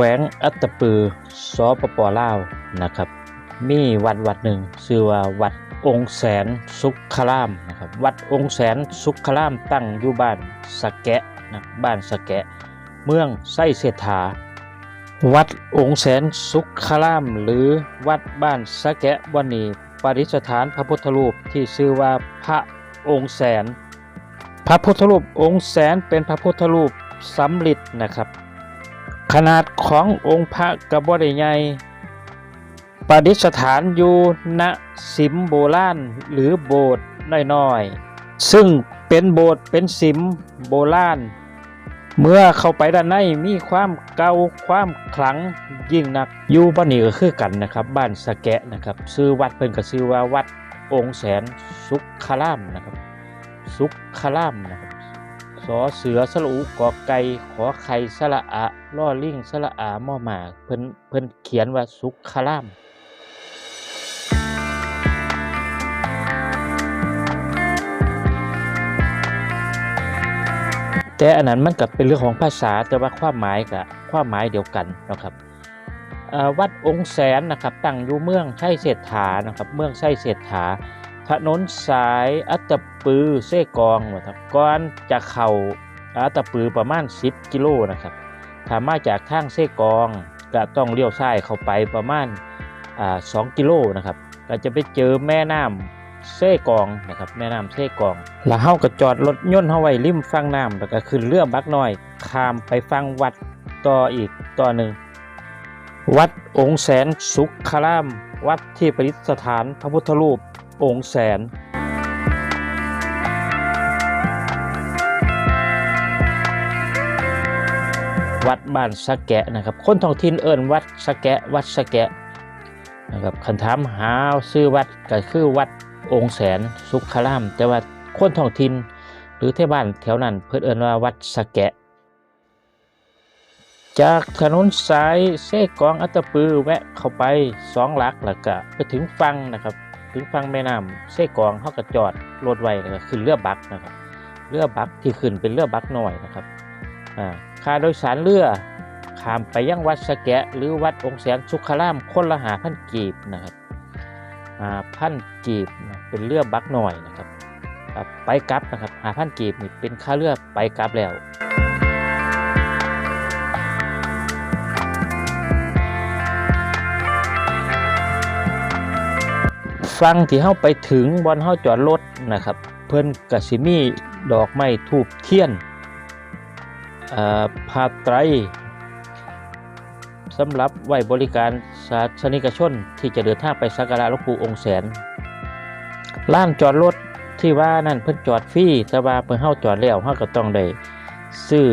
แขวงอัตปือสปปลาวนะครับ มีวัดวัดหนึ่งชื่อว่าวัดองค์แสนสุขรามนะครับวัดองค์แสนสุขรามตั้งอยู่บ้านสะแกะนะบ้านสะแกะ เมืองไส้เศรษฐา วัดองค์แสนสุขราม หรือวัดบ้านสะแกะวันนี้ประดิษฐานพระพุทธรูปที่ชื่อว่าพระองค์แสน พระพุทธรูปองค์แสนเป็นพระพุทธรูปสำริดนะครับ ขนาดขององค์พระกระบได้ใหญ่ประดิษฐานอยู่ณสิมโบราณหรือโบสถ์น้อยๆ ซึ่งเป็นโบสถ์เป็นสิมโบราณ เมื่อเข้าไปด้านในมีความเก่าความขลังยิ่งนักอยู่บ้านนี้ก็คือกันนะครับ บ้านสะแกะนะครับชื่อวัดเพิ่นก็ชื่อว่าวัดองค์แสนสุขรามนะครับ สุขรามนะครับสอเสือสระอุกอไก่ขอไข่สระอะ ล่อลิงสระอามอหมาเพิ่นเพิ่นเขียนว่าสุขรามแต่อันนั้นมันกับเป็นเรื่องของภาษาแต่ว่าความหมายกับความหมายเดียวกันนะครับวัดองค์แสนนะครับตั้งอยู่เมืองไช่เศรษฐานะครับเมืองไช่เศรษฐา ถนนสายอัตปือเซกองนะครับก่อนจะเข้าอัตตปือประมาณ 10 กิโลนะครับ ถ้ามาจากทางเซกองก็ต้องเลี้ยวซ้ายเข้าไปประมาณอ่า2กิโลนะครับก็จะไปเจอแม่น้ำเซกองนะครับแม่น้ำเซกอง แล้วเฮาก็จอดรถยนต์เฮาไว้ริมฝั่งน้ำแล้วก็ขึ้นเรือบักน้อยข้ามไปฟังวัดต่ออีกต่อหนึ่งวัดองค์แสนสุขราม วัดที่ประดิษฐานพระพุทธรูปองค์แสน วัดบ้านสะแกะนะครับ คนท้องถิ่นเอิ้นวัดสะแกะ วัดสะแกะนะครับคันถามหาชื่อวัดก็คือวัดองค์แสนสุขราม แต่ว่าคนท้องถิ่นหรือเทศบ้านแถวนั้นเพิ่นเอิ้นว่าวัดสะแกะ จากถนนสายเซกองอัตปือแวะเข้าไปสองหลักแล้วก็ไปถึงฟังนะครับ ถึงฟังแม่น้ำเซกองเขาก็จอดรถไว้แล้วก็ขึ้นเรือบักนะครับเรือบักที่ขึ้นเป็นเรือบักหน้อยนะครับอ่า ค่าโดยสารเรือข้ามไปยังวัดสะแกะ หรือวัดองค์แสนสุขรามคนละหาพันกีบนะครับหาพันกีบเป็นเรือบักหน้อยนะครับ ไปกลับนะครับหาพันกีบนี่เป็นค่าเรือไปกลับแล้วฟังที่เฮาไปถึงบอนเฮาจอดรถนะครับ เพิ่นกสิมีดอกไม้ทูบเทียน ผ้าไตรสำหรับไว้บริการสาธารนิกชนที่จะเดินทางไปสักการะหลวงปู่องค์แสนลานจอดรถที่ว่านั่นเพิ่นจอดฟรีแต่ว่าเพิ่นเฮาจอดแล้วเฮาก็ต้องได้ซื้อ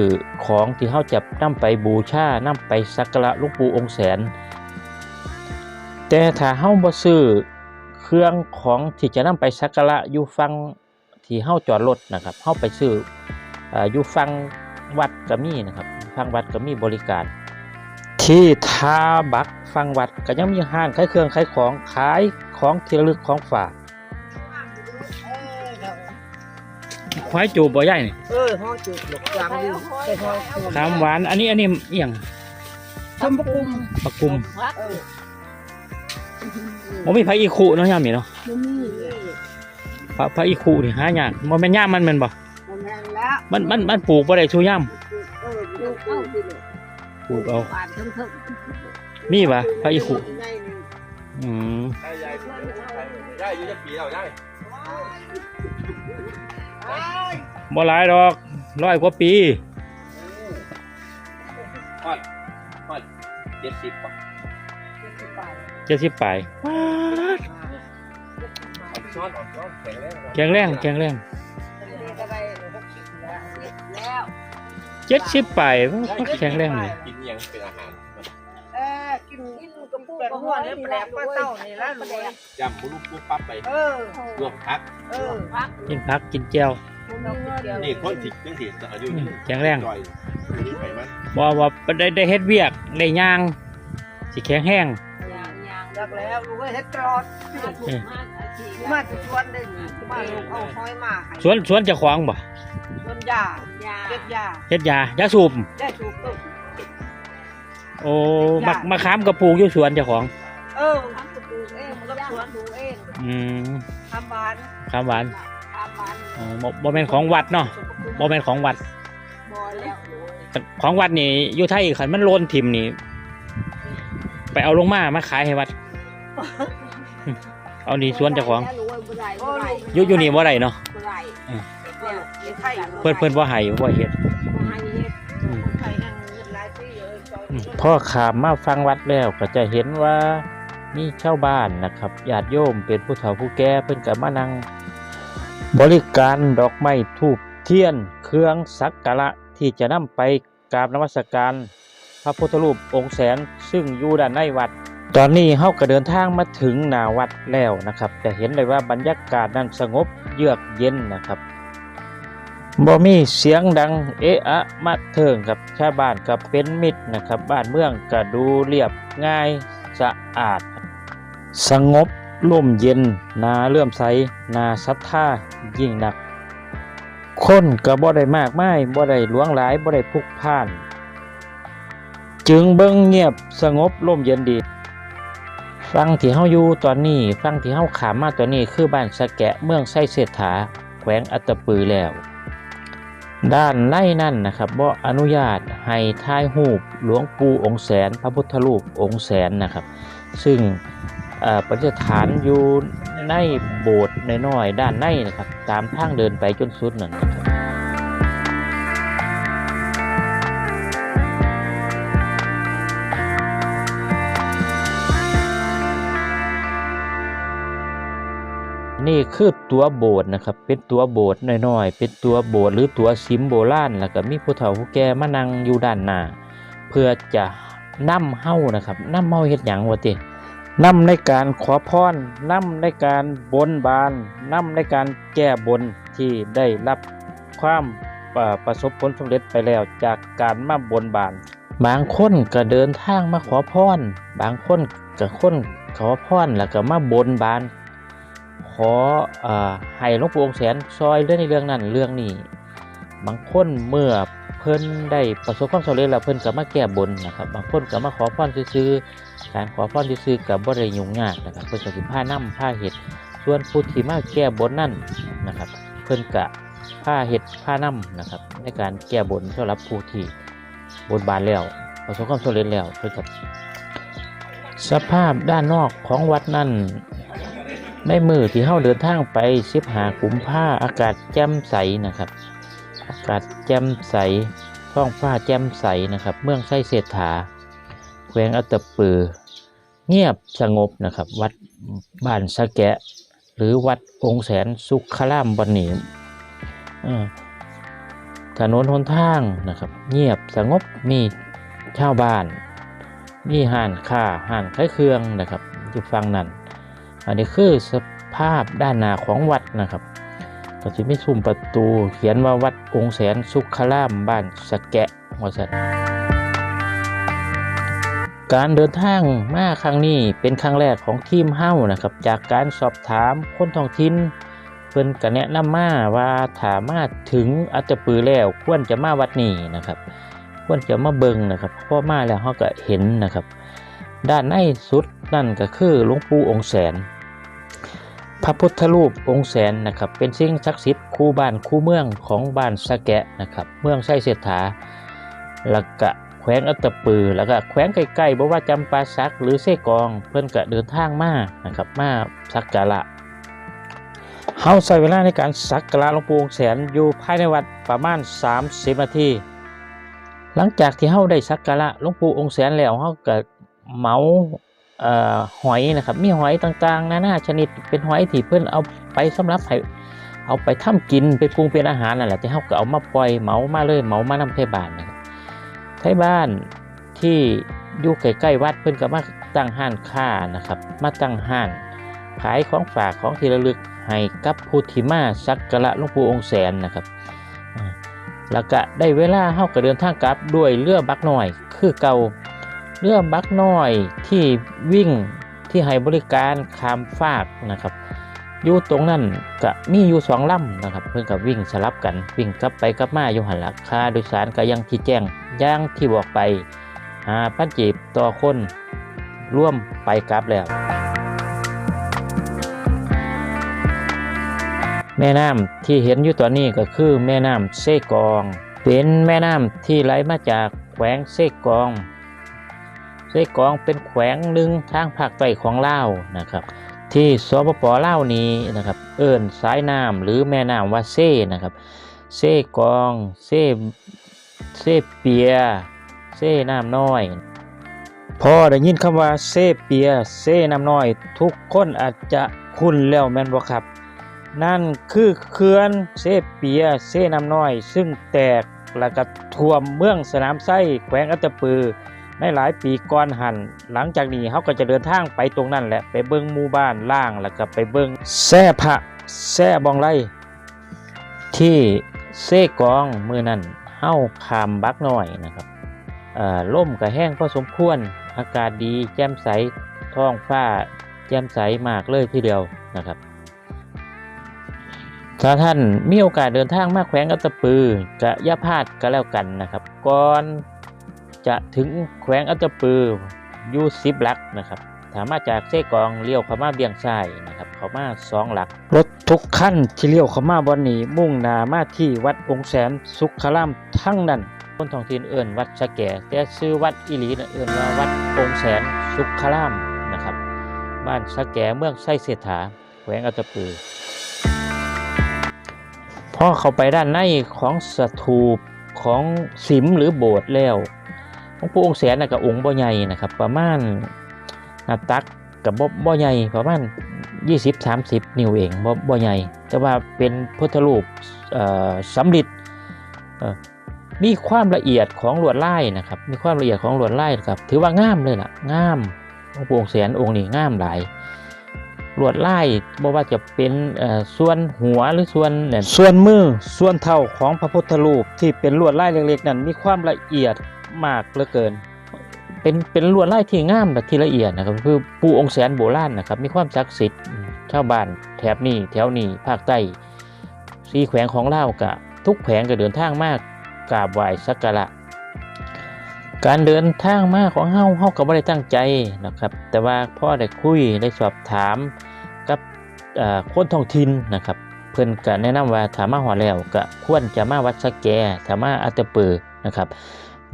ของที่เฮาจะนำไปบูชานำไปสักการะหลวงปู่องค์แสน แต่ถ้าเฮาบ่ซื้อเครื่องของที่จะนำไปสักการะอยู่ฟังที่เฮาจอดรถนะครับเฮาไปซื้อออยู่ฟัง วัดก็มีนะครับฟังวัดก็มีบริการ ที่ท่าบักฟังวัดก็ยังมีห้างขายเครื่องขายของขายของที่ระลึกของฝากควายจูบบ่ใหญ่นี่เออห้องจุดหลกกลางอยู่ไปห้องคุมขามหวานอันนี้อันนี้เอียงชมประกุมปะกุมเออบ่มีไผอีคุเนาะยามนี้เนาะมันมีพระพระอีคุนี่หายากบ่แม่นยามมันแม่นบ่มัน แม่นแล้วมันมันมันปลูกบ่ได้ชูยามเออลูกเอาที่นี่ปลูกเอาบานทั้งทั้งมีปะพระอีคุได้นี่อืมยายยายยายอายุจะปีแล้วยายไอ้ยบ่หลายดอกร้อยกว่าปี ฮอดฮอดเจ็ดสิบป่ะเจ็ดสิบปลายอ่อนช้อนอ่อนช้อนแข็งแรงแข็งแรงแข็งแรง แล้วเจ็ดสิบปลายแข็งแรงเลยกินยังเป็นอาหารเออกินกินกับปูกับหัวเนี่ยแปลกปลาเต้านี่แล้วแปลกยำมุลุกปุ๊บปั๊บไปเออรวมพักเออพักกินผักกินแจ่วนี่คนสิจังสิอายุแข็งแรงจอยนี่ไปมันบ่ว่าได้ได้เฮ็ดเวียกได้ย่างสิแข็งแห้ง ยางยางรักแล้วลูกเฮ็ดตลอดมาจะชวนได้มาลูกเอาห้อยมาให้สวนสวนเจะขวางบ่ชวนยาเก็บยาเฮ็ดยายาสูบได้ถูกต้องโอ้มะมะขามกระปลูกอยู่สวนเจ้าของ เออทำปลูกเองมันก็สวนปลูกเองอืมทำบ้านขามหวานทำบ้านอ๋อบ่บ่แม่นของวัดเนาะบ่แม่นของวัดบ่แล้วของวัดนี่อยู่ไทยคันมันโลนทิมนี่ ไปเอาลงมามาขายให้วัด เอานี่สวนเจ้าของอยู่อยู่นี่บ่ได้เนาะบ่ได้อืมเนี่ยเฮ็ดไทยเพิ่นเพิ่นบ่ให้บ่เฮ็ดบ่ให้เฮ็ดอืมไทยนั่งเงินหลายปีเออจอยอืมพ่อขามมาฟังวัดแล้วก็จะเห็นว่ามีชาวบ้านนะครับญาติโยมเป็นผู้เฒ่าผู้แก่เพิ่นก็มานั่งบริการดอกไม้ทูบเทียนเครื่องสักการะที่จะนำไปกราบนมัสการพระพุทธรูปองค์แสนซึ่งอยู่ด้านในวัด ตอนนี้เฮาก็เดินทางมาถึงนาวัดแล้วนะครับ จะเห็นเลยว่าบรรยากาศนั้นสงบเยือกเย็นนะครับบ่มีเสียงดังเอะอะมาเถิงกับชาวบ้านกับเป็นมิตรนะครับ บ้านเมืองก็ดูเรียบง่ายสะอาด สงบร่มเย็นนาเลื่อมใสนาศรัทธายิ่งนัก คนก็บ่ได้มากมายบ่ได้หลวงหลายบ่ได้พุกพ่าน จึงเบิ่งเงียบสงบร่มเย็นดี ฟังที่เฮาอยู่ตอนนี้ฟังที่เฮาขามมาตอนนี้คือบ้านสะแกะเมืองไส้เศรษฐาแขวงอัตปือแล้ว ด้านในนั่นนะครับบ่อนุญาตให้ถ่ายรูปหลวงปู่องค์แสน พระพุทธรูปองค์แสนนะครับ ซึ่งประดิษฐานอยู่ในโบสถ์น้อยๆด้านในนะครับ ตามทางเดินไปจนสุดนั่นนะครับ นี่คือตัวโบสถ์นะครับ เป็นตัวโบสถ์น้อยๆ เป็นตัวโบสถ์หรือตัวซิมโบราณแล้วก็มีผู้เฒ่าผู้แก่มานั่งอยู่ด้านหน้าเพื่อจะนำเฮ้านะครับนำเฮาเฮ็ดหยังวะตินำในการขอพรนำในการบนบานนำในการแก้บนที่ได้รับความประสบผลสำเร็จไปแล้วจากการมาบนบาน บางคนก็เดินทางมาขอพรบางคนก็คนขอพรแล้วก็มาบนบาน ขออให้หลวงปู่องค์แสนซอยเรื่องในเรื่องนั้นเรื่องนี้บางคนเมื่อเพิ่นได้ประสบความสำเร็จแล้วเพิ่นก็มาแก้บนนะครับบางคนก็มาขอพรซื่อการขอพรซื่อก็บ่ได้ยุ่งยากนะครับเพิ่นก็สิพานํพาเฮ็ดส่วนผู้ที่มาแก้บนนั่นนะครับ เพิ่นก็พาเฮ็ดพานํนะครับ ในการแก้บนสำหรับผู้ที่บนบานแล้วประสบความสำเร็จแล้วเพิ่นก็สภาพด้านนอกของวัดนั่น ในมือที่เฮาเดินทางไปสิบหากุมภาอากาศแจ่มใสนะครับ อากาศแจ่มใสท้องฟ้าแจ่มใสนะครับ เมืองไส้เศรษฐาแขวงอัตปือ เงียบสงบนะครับ วัดบ้านสะแกะ หรือวัดองค์แสนสุขลามบันนีเออถนนหนทางนะครับ เงียบสงบมีชาวบ้าน มีห้านค้าห้านขายเครื่องนะครับอยู่ฝั่งนั้น อันนี้คือสภาพด้านหน้าของวัดนะครับก็จะมีซุ้มประตูเขียนว่าวัดองค์แสนสุขลามบ้านสะแกะหัวสัตการเดินทางมาครั้งนี้เป็นครั้งแรกของทีมเฮ้านะครับ จากการสอบถามคนท้องถิ่นเพิ่นก็แนะนำมาว่าถามาถึงอัตตปือแล้วควรจะมาวัดนี้นะครับ ควรจะมาเบิงนะครับเพราะมาแล้วเขาก็เห็นนะครับ ด้านในสุดนั่นก็คือหลวงปู่องค์แสน พระพุทธรูปองค์แสนนะครับเป็นสิ่งศักดิ์สิทธิ์คู่บ้านคู่เมืองของบ้านสะแกะนะครับเมืองไส้เสถาแล้วก็แขวงอัตปือ แล้วก็แขวงใกล้ๆบอกว่าจำปาสักหรือเสกอง เพื่อนก็เดินทางมานะครับมาสักการะเฮาใช้เวลาในการสักการะหลวงปู่องค์แสนอยู่ภายในวัดประมาณ 30นาทีหลังจากที่เฮาได้สักการะหลวงปู่องค์แสนแล้วเฮาก็เมา หอยนะครับมีหอยต่างๆนานาชนิดเป็นหอยที่เพิ่อนเอาไปสำหรับให้เอาไปทำกินไปปรุงเป็นอาหารนั่นแหละที่เฮาก็เอามาปล่อยเหมามาเลยเหมามานำไทบ้านนะครับไทบ้านที่อยู่ใกล้ๆวัดเพิ่อนก็มาตั้งห้านค้านะครับ มาตั้งห้านขายของฝากของที่ระลึกให้กับผู้ที่มาสักการะหลวงปู่องค์แสนนะครับแล้วก็ได้เวลาเฮาก็เดินทางกลับด้วยเรือบักหน้อย คือเก่า เรือบักน้อยที่วิ่งที่ให้บริการข้ามฟากนะครับอยู่ตรงนั้นก็มีอยู่สองลำนะครับ เพื่อนกับวิ่งสลับกันวิ่งกลับไปกลับมาอยู่หันหลักค่าโดยสารก็ยังที่แจ้งย่างที่บอกไปหาพันจีบต่อคนร่วมไปกลับแล้ว แม่น้ำที่เห็นอยู่ตอนนี้ก็คือแม่น้ำเซกอง เป็นแม่น้ำที่ไหลมาจากแขวงเซกอง เซกองเป็นแขวงหนึ่งทางภาคใต้ของลาวนะครับ ที่สปปลาวนี้นะครับ เอิ้นสายน้ำหรือแม่น้ำว่าเซ่นะครับ เซ่กองเซ่เซ่เปีย เซ่น้ำน้อยพอได้ยินคำว่าเซเปียเซน้ำน้อย ทุกคนอาจจะคุ้นแล้วแม่นบ่ครับ นั่นคือเขื่อนเซเปียเซน้ำน้อย ซึ่งแตกแล้วก็ท่วมเมืองสนามไส้แขวงอัตตปือ ในหลายปีก่อนหันหลังจากนี้เขาก็จะเดินทางไปตรงนั้นแหละไปเบิ้งหมู่บ้านล่างแล้วก็ไปเบิ้งแซ่พระแซ่บองไล่ที่เซกองมือนั้นเฮาขามบักหน้อยนะครับอ่อล่มก็แห้งพอสมควรอากาศดีแจ่มใสท้องฟ้าแจ่มใสมากเลยทีเดียวนะครับ ถ้าท่านมีโอกาสเดินทางมาแขวงอัตตปือกะยาพาดก็แล้วกันนะครับ ก่อน จะถึงแขวงอัตปืออยู่สิบลักนะครับถามมาจากเซกองเลี้ยวข้ามาเบียงซ้ายนะครับข้ามาสองหลัก รถทุกคันที่เลี้ยวข้ามาบอนนีมุ่งหนามาที่วัดองค์แสนสุขลามทั้งนั้นคนท้องถิ่นเอิ้นวัดสะแก่แต่ชื่อวัดอีหลีนเอิ้นว่าวัดองค์แสนสุขลามนะครับบ้านสะแก่เมืองไส้เสถาแขวงอัตปือพอเข้าไปด้านในของสถูปของสิมหรือโบสถ์แล้ว หลวงปู่องค์แสนนะกับองค์บ่ใหญ่นะครับ ประมาณนาตักกับบ่บ่ใหญ่ประมาณ20-30 นิ้วเองบ่บ่ใหญ่ แต่ว่าเป็นพุทธรูปอ่อสำริดมีความละเอียดของลวดลายนะครับ มีความละเอียดของลวดลายครับ ถือว่างามเลยล่ะงามหลวงปู่องค์แสนองค์นี้งามหลายลวดลายบ่ว่าจะเป็นส่วนหัวหรือส่วนเนี่ยส่วนมือส่วนเท้าของพระพุทธรูปที่เป็นลวดลายเล็กๆนั้นมีความละเอียด มากเหลือเกิน เป็นเป็นลวดลายที่งามแบบที่ละเอียดนะครับคือปูองค์แสนโบราณนะครับ มีความศักดิ์สิทธิ์ชาวบ้านแถบนี้แถวนี้ภาคใต้สีแขวงของเลากะ ทุกแขวงก็เดินทางมากกราบไหว้สักการะการเดินทางมาของเฮาเฮาก็บ่ได้ตั้งใจนะครับ แต่ว่าพ่อได้คุยได้สอบถามกับอ่อคนท้องถิ่นนะครับ เพิ่อนก็แนะนำว่าถามาฮอดแล้วก็ควรจะมาวัดสะแกถามาอัตตปือนะครับ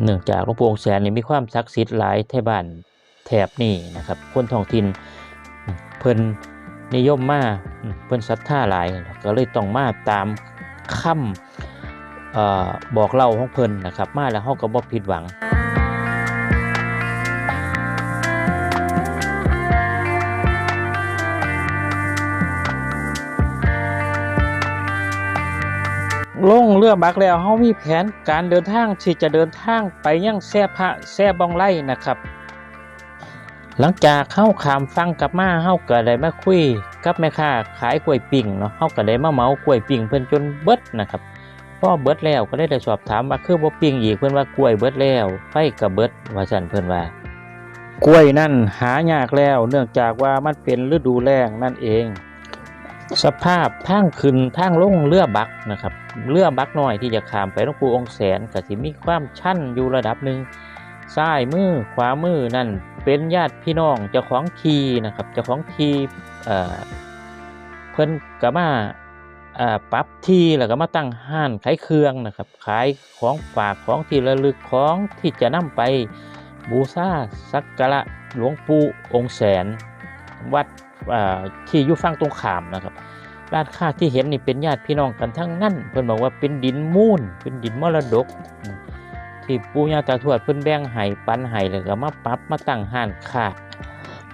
เนื่องจากหลวงปู่องค์แสนนี่มีความศักดิ์สิทธิ์หลายแถบ้านแถบนี้นะครับ คนท้องถิ่นเพิ่นนิยมมาเพิ่นศรัทธาหลายก็เลยต้องมาตามคำเอ่อบอกเล่าของเพิ่นนะครับ มาแล้วเฮาก็บ่ผิดหวัง ลงเรือบักแล้วเฮามีแผนการเดินทางที่จะเดินทางไปยังแซ่พระแซ่บองไล่นะครับ หลังจากเข้าขามฟังกับมาเฮาก็ได้มาคุยกับแม่ค้าขายกล้วยปิ้งเนาะเฮาก็ได้มาเมากล้วยปิ้งเพิ่อนจนเบิดนะครับพอเบิดแล้วก็ได้ได้สอบถามว่าคือบ่ปิ้งอีกเพิ่อนว่ากล้วยเบิดแล้วไฟก็เบิดว่าซั่นเพิ่อนว่ากล้วยนั่นหายากแล้ว เนื่องจากว่ามันเป็นฤดูแล้งนั่นเอง สภาพทางขึ้นทางลงเรือบักนะครับเรือบักน้อยที่จะข้ามไปหลวงปู่องค์แสนก็สิมีความชันอยู่ระดับหนึ่งซ้ายมือขวามือนั่นเป็นญาติพี่น้องเจ้าของทีนะครับเจ้าของทีเอ่อเพิ่นก็มาเอ่อปรับที่แล้วก็มาตั้งห้านขายเครื่องนะครับ ขายของฝากของที่ระลึกของที่จะนำไปบูชาสักการะหลวงปู่องค์แสน วัด ที่อยู่ฝั่งตรงขามนะครับร้านค้าที่เห็นนี่เป็นญาติพี่น้องกันทั้งนั้น เพิ่อนบอกว่าเป็นดินมูลเป็นดินมรดก ที่ปู่ย่าตาทวดเพิ่อนแบ่งให้ปันให้แล้วก็มาปรับมาตั้งห้านค้า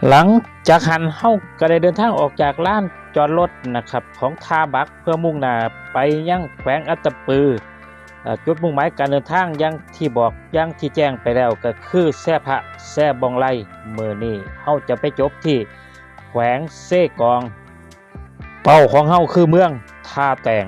หลังจากหันเฮาก็ได้เดินทางออกจากร้านจอดรถนะครับของทาบักเพื่อมุ่งหน้าไปยังแขวงอัตปือเอ่อจุดมุ่งหมายการเดินทางยังที่บอกยังที่แจ้งไปแล้วก็คือแซ่พระแซ่บองไลเมื้อนี้เฮาจะไปจบที่ วงเซกอง เป้าของเฮาคือเมืองท่าแตง